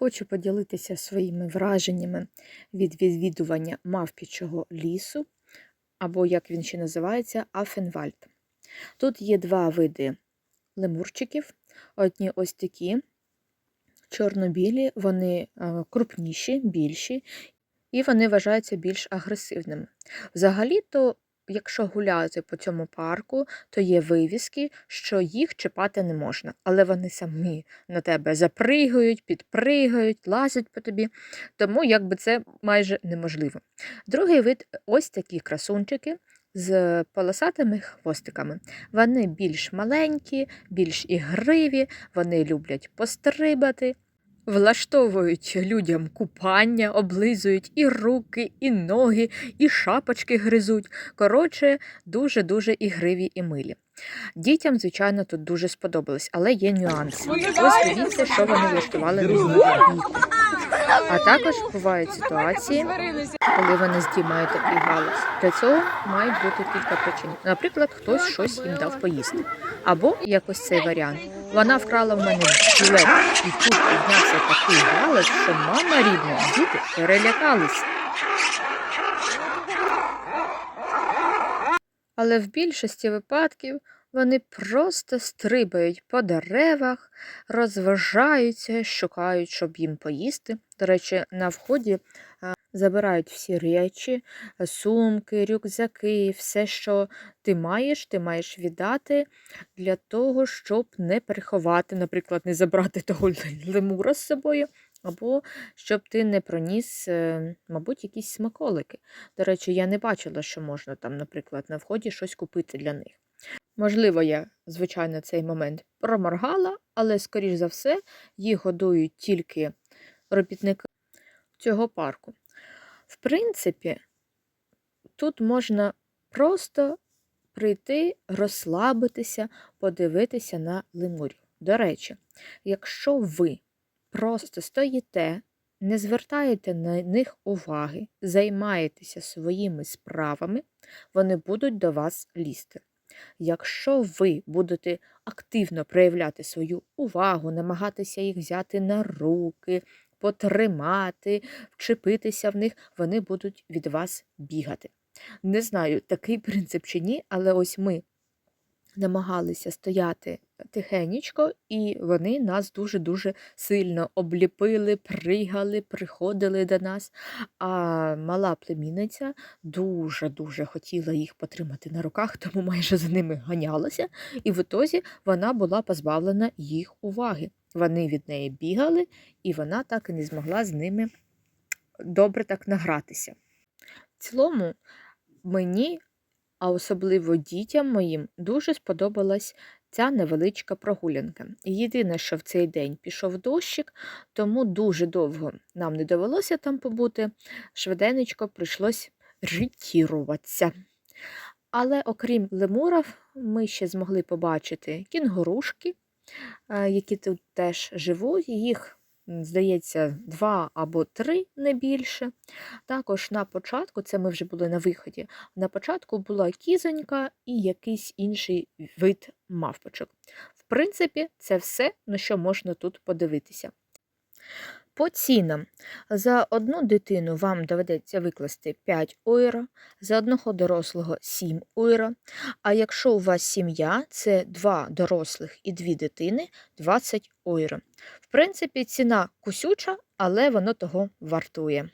Хочу поділитися своїми враженнями від відвідування мавпічого лісу, або, як він ще називається, Афенвальд. Тут є два види лемурчиків. Одні ось такі чорно-білі, вони е, крупніші, більші, і вони вважаються більш агресивними. Взагалі-то, якщо гуляти по цьому парку, то є вивіски, що їх чіпати не можна, але вони самі на тебе запригають, підпригають, лазять по тобі, тому якби це майже неможливо. Другий вид ось такі красунчики. З полосатими хвостиками. Вони більш маленькі, більш ігриві, вони люблять пострибати, влаштовують людям купання, облизують і руки, і ноги, і шапочки гризуть. Коротше, дуже-дуже ігриві і милі. Дітям, звичайно, тут дуже сподобалось, але є нюанси. Ось дивіться, що вони влаштували різні. А також бувають ситуації, коли вони здіймають такий галас. Для цього мають бути кілька причин. Наприклад, хтось щось їм дав поїсти. Або якось цей варіант. Вона вкрала в мене білет, і тут піднявся такий галас, що мама рідна, діти перелякались. Але в більшості випадків вони просто стрибають по деревах, розважаються, шукають, щоб їм поїсти. До речі, на вході а, забирають всі речі, сумки, рюкзаки, все, що ти маєш, ти маєш віддати для того, щоб не переховати, наприклад, не забрати того лемура з собою. Або щоб ти не проніс, е, мабуть, якісь смаколики. До речі, я не бачила, що можна там, наприклад, на вході щось купити для них. Можливо, я, звичайно, цей момент проморгала, але, скоріш за все, їх годують тільки робітники цього парку. В принципі, тут можна просто прийти, розслабитися, подивитися на лемурів. До речі, якщо ви просто стоїте, не звертаєте на них уваги, займаєтеся своїми справами, вони будуть до вас лізти. Якщо ви будете активно проявляти свою увагу, намагатися їх взяти на руки, потримати, вчепитися в них, вони будуть від вас бігати. Не знаю, такий принцип чи ні, але ось ми намагалися стояти тихенечко, і вони нас дуже-дуже сильно обліпили, пригали, приходили до нас. А мала племінниця дуже-дуже хотіла їх потримати на руках, тому майже за ними ганялася, і в ітозі вона була позбавлена їх уваги. Вони від неї бігали, і вона так і не змогла з ними добре так награтися. В цілому, мені а особливо дітям моїм дуже сподобалась ця невеличка прогулянка. Єдине, що в цей день пішов дощик, тому дуже довго нам не довелося там побути, швиденечко прийшлось ретіруватися. Але окрім лемурів, ми ще змогли побачити кінгурушки, які тут теж живуть. Їх здається, два або три не більше. Також на початку, це ми вже були на виході, на початку була кізонька і якийсь інший вид мавпочок. В принципі, це все, на що можна тут подивитися. По цінам за одну дитину вам доведеться викласти 5 ойро, за одного дорослого 7 ойро. А якщо у вас сім'я, це 2 дорослих і 2 дитини 20 ойро. В принципі, ціна кусюча, але воно того вартує.